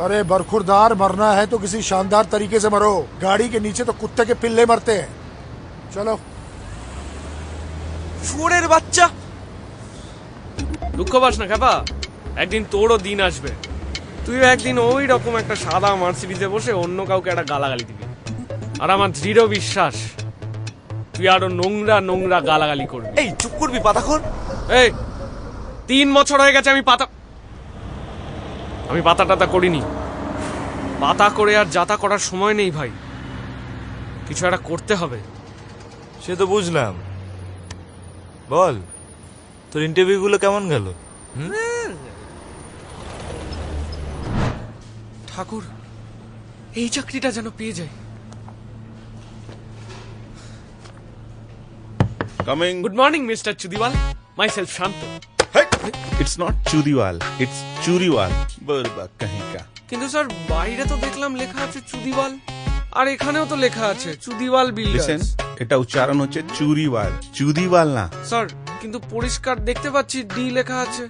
अरे बरखुरदार मरना है तो किसी शानदार तरीके से मरो गाड़ी के नीचे तो कुत्ते के पिल्ले मरते हैं चलो শুয়োরের বাচ্চা দুঃখ পাস না খাপা একদিন তোরও দিন আসবে তুইও একদিন ওই রকম একটা সাদা মার্সিডিজে বসে অন্য কাউকে একটা গালাগালি দিবি আর আমার দৃঢ় বিশ্বাস তুই আরো নোংরা নোংরা গালাগালি করবি এই চুপ করবি পাতাখর এই তিন বছর হয়ে গেছে আমি পাতা আমি পাতা টাতা করিনি। পাতা করে আর যাতা করার সময় নেই ভাই। কিছু একটা করতে হবে। সে তো বুঝলাম। বল তোর ইন্টারভিউগুলো কেমন গেল? ঠাকুর এই চাকরিটা যেন পেয়ে যায়। Coming. Good morning mister Chudiwal my self Shanto it's not Churiwal it's Churiwal বলবা কাহিকা কিন্তু স্যার বাইরে তো দেখলাম লেখা আছে চুদিওয়াল আর এখানেও তো লেখা আছে চুদিওয়াল বিল্ডার্স এটা উচ্চারণ হচ্ছে চুরিওয়াল চুদিওয়াল না। স্যার কিন্তু পরিষ্কার দেখতে পাচ্ছি ডি লেখা আছে।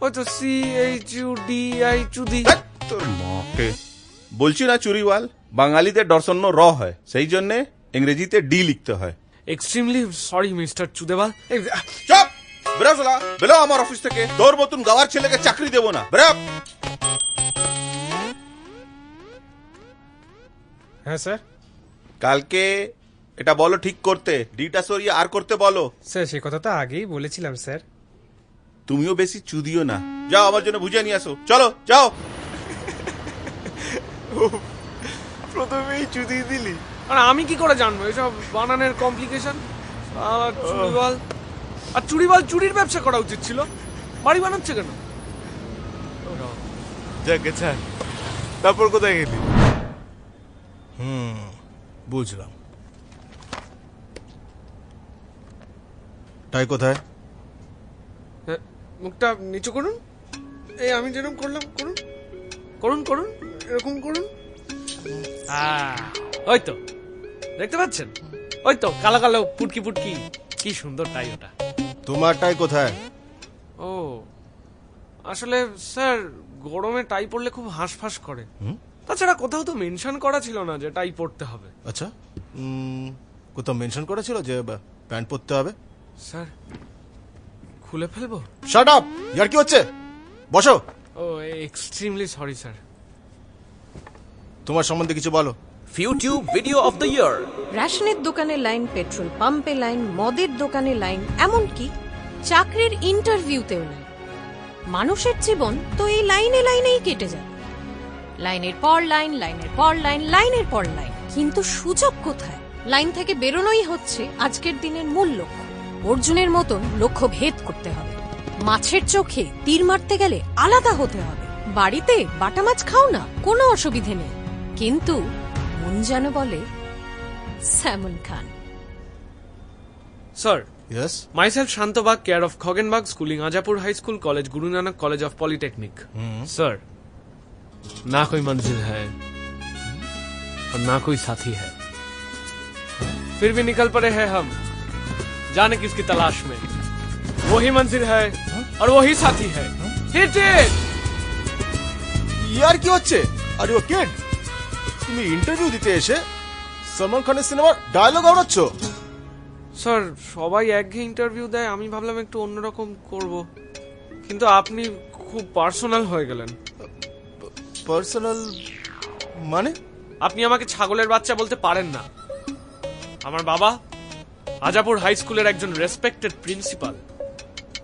হয়তো C H U D I চুদি তোর মকে। বলছি না চুরিওয়াল বাঙালিদের ডরসন্য র হয় সেই জন্যে ইংরেজিতে ডি লিখতে হয়। এক্সট্রিমলি সরি মিস্টার চুদেওয়াল চপ! বেরো শালা আমার অফিস থেকে তোর মতন গাওয়ার ছেলেকে চাকরি দেবো না। বেরো হ্যাঁ স্যার। কালকে এটা বলো ঠিক করতে ডিটা সরিয়ে আর করতে বলো। স্যার সে কথা তো আগেই বলেছিলাম স্যার। তুমিও বেশি চুদিও না। যাও আমার জন্য বুঝে নিয়ে আসো। চলো যাও। প্রথমেই চুদি দিলি। আর আমি কি করে জানব? এসব বানানের কমপ্লিকেশন আর চুরিওয়াল আর চুরিওয়াল চুরির ব্যবসা করা উচিত ছিল। বাড়ি বানাচ্ছে কেন? যাকে ছাড় তারপর কোথায় গেলি? হুম বুঝলাম। টাই কোথায়? হ্যাঁ, মুখটা নিচু করুন। এই আমি যেরকম করলাম করুন। করুন করুন এরকম করুন। ওই তো। দেখতে পাচ্ছেন? ওই তো কালো কালো পুটকি পুটকি। কি সুন্দর টাই ওটা। তোমার টাই কোথায়? ও আসলে স্যার গরমে টাই পরলে খুব হাঁসফাঁস করে। তাছাড়া কোথাও তো মেনশন করা ছিল না যে টাই পরতে হবে। আচ্ছা কোথাও মেনশন করা ছিল যে প্যান্ট পরতে হবে? স্যার খুলে ফেলব? শাট আপ ইয়ার কি হচ্ছে? বসো। ও এক্সট্রিমলি সরি স্যার। তোমার সম্বন্ধে কিছু বলো। ফিউটিউব ভিডিও অফ দ্য ইয়ার রেশনের দোকানে লাইন, পেট্রোল পাম্পে লাইন, মদের দোকানে লাইন, এমনকি চাকরির ইন্টারভিউতেও লাইন। মানুষের জীবন তো এই লাইনে লাইনেই কেটে যায়। লাইনের পর লাইন, লাইনের পর লাইন, লাইনের পর লাইন। কিন্তু সুযোগ কোথায়? লাইন থেকে বেরোনোই হচ্ছে আজকের দিনের মূল লক্ষ্য। অর্জুনের মতন লক্ষ্য ভেদ করতে হবে। মাছের চোখে তীর মারতে গেলে আলাদা হতে হবে। বাড়িতে বাটা মাছ খাও না, কোনো অসুবিধে নেই। কিন্তু মন যেন বলে salmon Khan sir yes Myself Shantobag, care of Khoggenbag Schooling, Ajapur High School College, Guru Nanak College of Polytechnic. Sir ना कोई मंजिल है और ना कोई साथी है फिर भी निकल पड़े हैं हम जाने किसकी तलाश में वही मंजिल है और वही साथी है Hit it! ইয়ার কি হচ্ছে আর ইউ কিড তুমি ইন্টারভিউ দিতে এসে সলমান খানের সিনেমার ডায়লগ আওড়াচ্ছ? স্যার সবাই একঘেয়ে ইন্টারভিউ দেয় আমি ভাবলাম একটু অন্যরকম করব। কিন্তু আপনি খুব পার্সোনাল হয়ে গেলেন। পার্সোনাল মানে? আপনি আমাকে ছাগলের বাচ্চা বলতে পারেন না। আমার বাবা আজাপুর হাই স্কুলের একজন রেসপেক্টেড প্রিন্সিপাল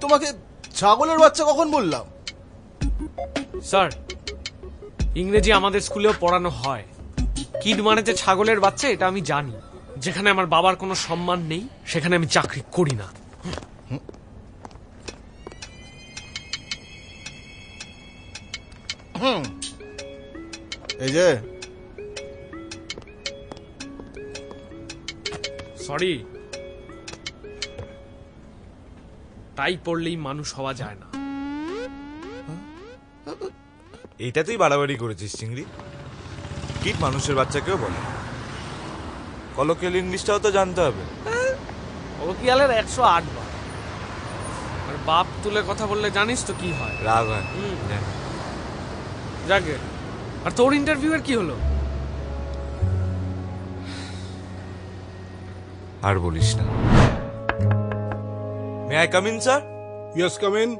তোমাকে ছাগলের বাচ্চা কখন বললাম? স্যার ইংরেজি আমাদের স্কুলেও পড়ানো হয়। কিড মানে যে ছাগলের বাচ্চা এটা আমি জানি। যেখানে আমার বাবার কোনো সম্মান নেই সেখানে আমি চাকরি করি না। এই যে। সরি তাই পড়লেই মানুষ হওয়া যায় না। এইটা তুই বাড়াবাড়ি করেছিস চিংড়ি? কিট মানুষের বাচ্চাকেও বলে। কলোকিয়াল ইংলিশটাও তো জানতে হবে। ওকিয়ালের একশো আট বার। আর বাপ তুলে কথা বললে জানিস তো কি হয়। রাগ হয়। যাকে আর তোর ইন্টারভিউ এর কি হলো? আর বলিস না। May I come in sir yes come in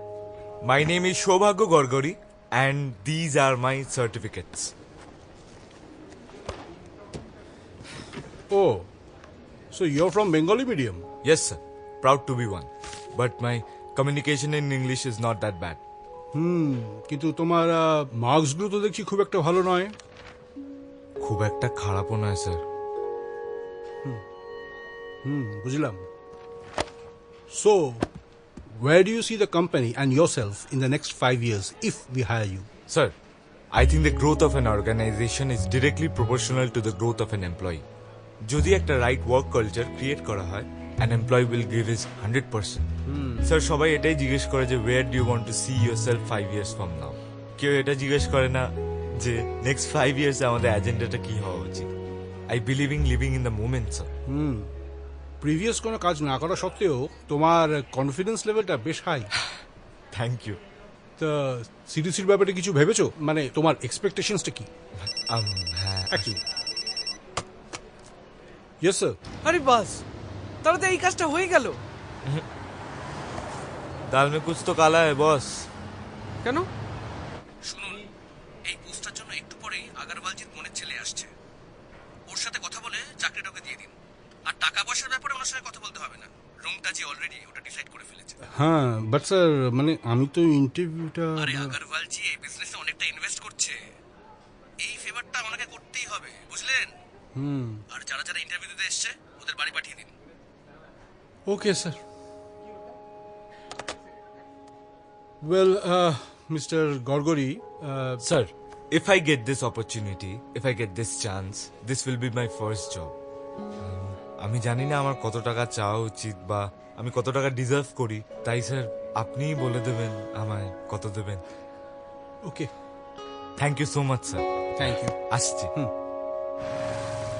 my name is Saubhagya Gargari and these are my certificates O so you're from Bengali medium Yes, sir. Proud to be one. But my communication in English is not that bad. কিন্তু তোমার মার্কসগুলো তো দেখছি খুব একটা ভালো নয় খুব একটা খারাপও নয় স্যার হুম বুঝলাম so where do you see the company and yourself in the next five years if we hire you? Sir, I think the growth of an organization is directly proportional to the growth of an employee. যদি একটা right work culture create করা হয় an employ will give is hundred percent sir সবাই এটাই জিজ্ঞেস করে যে where do want to see your self five years from now কেউ এটা জিজ্ঞেস করে না যে নেক্সট ফাইভ ইয়ার্সে আমাদের এজেন্ডাটা কি হওয়া উচিত? I believe in living in the moment sir previous কোনো কাজ না করা সত্ত্বেও তোমার কনফিডেন্স লেভেলটা বেশ হাই থ্যাংক ইউ তা সিডিসির ব্যাপারে কিছু ভেবেছো? মানে তোমার এক্সপেকটেশনসটা কি? হ্যাঁ অ্যাকচুয়ালি ইয়েস স্যার আরে বাস তাহলে তো এই কাজটা হয়ে গেল। দাল মে কুছ তো কালা হ্যায় বস কেন? শুনুন এই পোস্টটার জন্য একটু পরেই আগারওয়ালজির মনের ছেলে আসছে। ওর সাথে কথা বলে চাকরিটাকে দিয়ে দিন। আর টাকা পয়সার ব্যাপারে ওনার সাথে কথা বলতে হবে না। রুমটা যে অলরেডি ওটা ডিসাইড করে ফেলেছে। হ্যাঁ বাট স্যার মানে আমি তো ইন্টারভিউটা আরে আগারওয়ালজি এই বিজনেসে অনেকটা ইনভেস্ট করছে। এই ফেভারটা ওনাকে করতেই হবে বুঝলেন? আর যারা যারা ইন্টারভিউ দিতে এসছে ওদের বাড়ি পাঠিয়ে দিন। Okay sir. Well mister Gargari Sir, if I get this opportunity, if I get this chance, this will be my first job. Um, আমি জানি না আমার কত টাকা চাওয়া উচিত বা আমি কত টাকা ডিজার্ভ করি। তাই স্যার আপনিই বলে দেবেন আমায় কত দেবেন। Okay. Thank you so much sir thank you আসছি।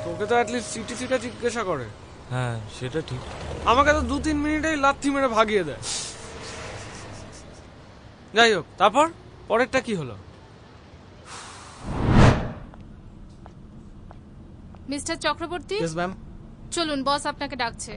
তোকে তো অ্যাটলিস্ট সিটিসিটা জিজ্ঞাসা করে। হ্যাঁ সেটা ঠিক। আমাকে তো দু তিন মিনিটেই লাথি মেরে ভাগিয়ে দেয়। যাই হোক তারপর? পরেরটা কি হলো? মিস্টার চক্রবর্তী? ম্যাম চলুন বস আপনাকে ডাকছে।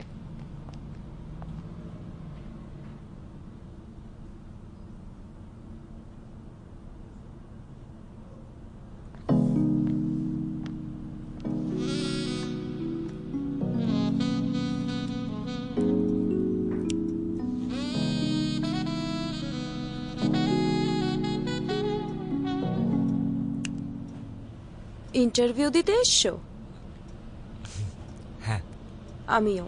ইন্টারভিউ দিতে এসছো? হ্যাঁ। আমিও।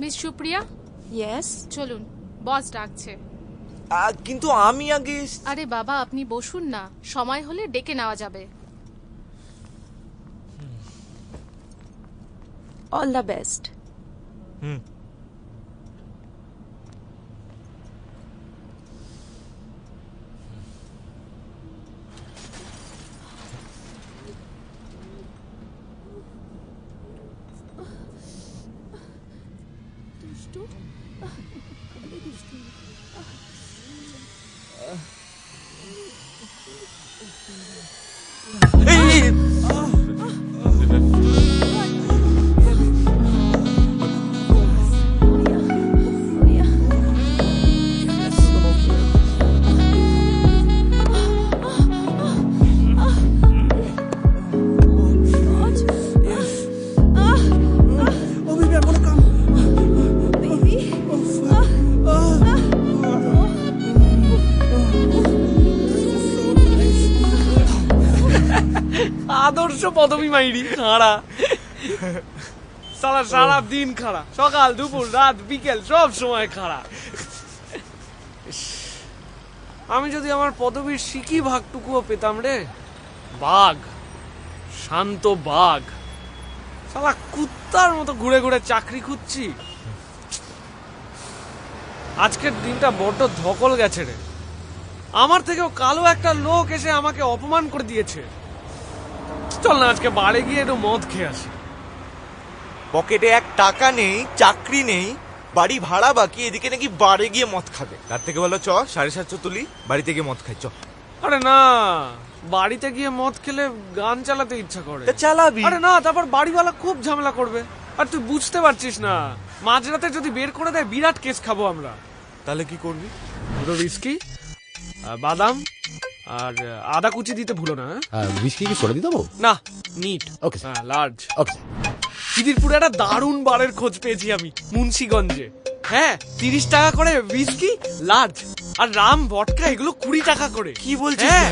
মিস সুপ্রিয়া ইয়েস চলুন বস ডাকছে। কিন্তু আমি আগে আরে বাবা আপনি বসুন না। সময় হলে ডেকে নেওয়া যাবে। All the best hmm. isto? আদর্শ পদবী মাইরি খাড়া সারা সারা দিন খাড়া। সকাল দুপুর রাত বিকেল সব সময় খাড়া। আমি যদি আমার পদবীর সিকি ভাগটুকুও পেতাম রে। বাঘ শান্ত বাঘ। সালা কুত্তার মতো ঘুরে ঘুরে চাকরি খুঁজছি। আজকের দিনটা বড্ড ধকল গেছে রে। আমার থেকেও কালো একটা লোক এসে আমাকে অপমান করে দিয়েছে। চল না আজকে বাড়ি গিয়ে একটু মদ খেয়ে আসি। পকেটে এক টাকা নেই চাকরি নেই বাড়ি ভাড়া বাকি এদিকে নাকি বারে গিয়ে মদ খাবে। তার থেকে বলো চ সাড়ে সাতশো তুলি বাড়িতে গিয়ে মদ খাই চ। আরে না বাড়িতে গিয়ে মদ খেলে গান চালাতে ইচ্ছা করে। চালাবি। আরে না তারপর বাড়িওয়ালা খুব ঝামেলা করবে। আর তুই বুঝতে পারছিস না মাঝরাতে যদি বের করে দেয় বিরাট কেস খাব আমরা। তাহলে কি করবি? দুটো উইস্কি বাদাম আর আদা কুচি দিতে ভুলো না মিষ্টি উইস্কি কি সরে দিতে দেবো? না নিট ওকে হ্যাঁ লার্জ ওকে খিদিরপুরে একটা দারুণ বারের খোঁজ পেয়েছি আমি মুন্সিগঞ্জে। হ্যাঁ তিরিশ টাকা করে উইস্কি লার্জ আর রাম ভটকা এগুলো কুড়ি টাকা করে। কি বলছিস হ্যাঁ।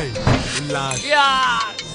ভাই? ইয়ার!